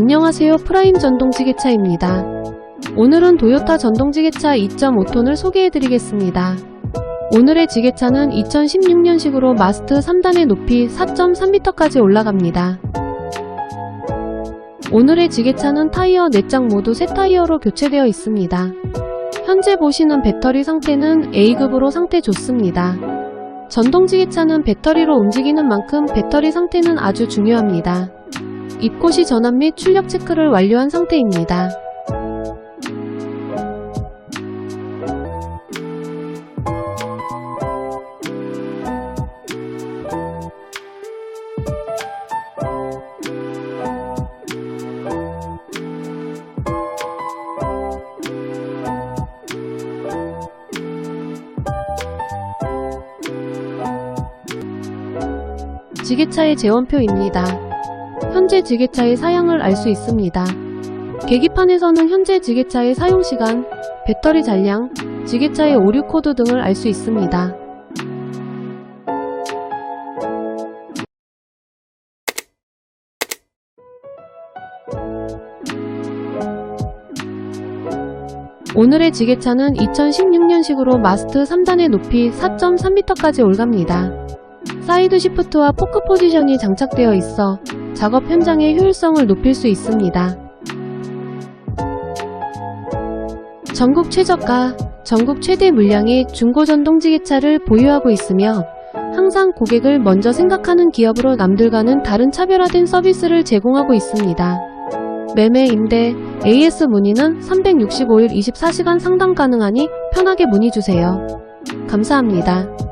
안녕하세요 프라임 전동지게차입니다. 오늘은 도요타 전동지게차 2.5톤을 소개해드리겠습니다. 오늘의 지게차는 2016년식으로 마스트 3단의 높이 4.3m까지 올라갑니다. 오늘의 지게차는 타이어 4장 모두 새 타이어로 교체되어 있습니다. 현재 보시는 배터리 상태는 A급으로 상태 좋습니다. 전동지게차는 배터리로 움직이는 만큼 배터리 상태는 아주 중요합니다. 입고시 전압 및 출력 체크를 완료한 상태입니다. 지게차의 재원표입니다. 현재 지게차의 사양을 알 수 있습니다. 계기판에서는 현재 지게차의 사용시간, 배터리 잔량, 지게차의 오류 코드 등을 알 수 있습니다. 오늘의 지게차는 2016년식으로 마스트 3단의 높이 4.3m까지 올갑니다. 사이드 시프트와 포크 포지션이 장착되어 있어 작업 현장의 효율성을 높일 수 있습니다. 전국 최저가, 전국 최대 물량의 중고 전동지게차를 보유하고 있으며 항상 고객을 먼저 생각하는 기업으로 남들과는 다른 차별화된 서비스를 제공하고 있습니다. 매매, 임대, AS 문의는 365일 24시간 상담 가능하니 편하게 문의주세요. 감사합니다.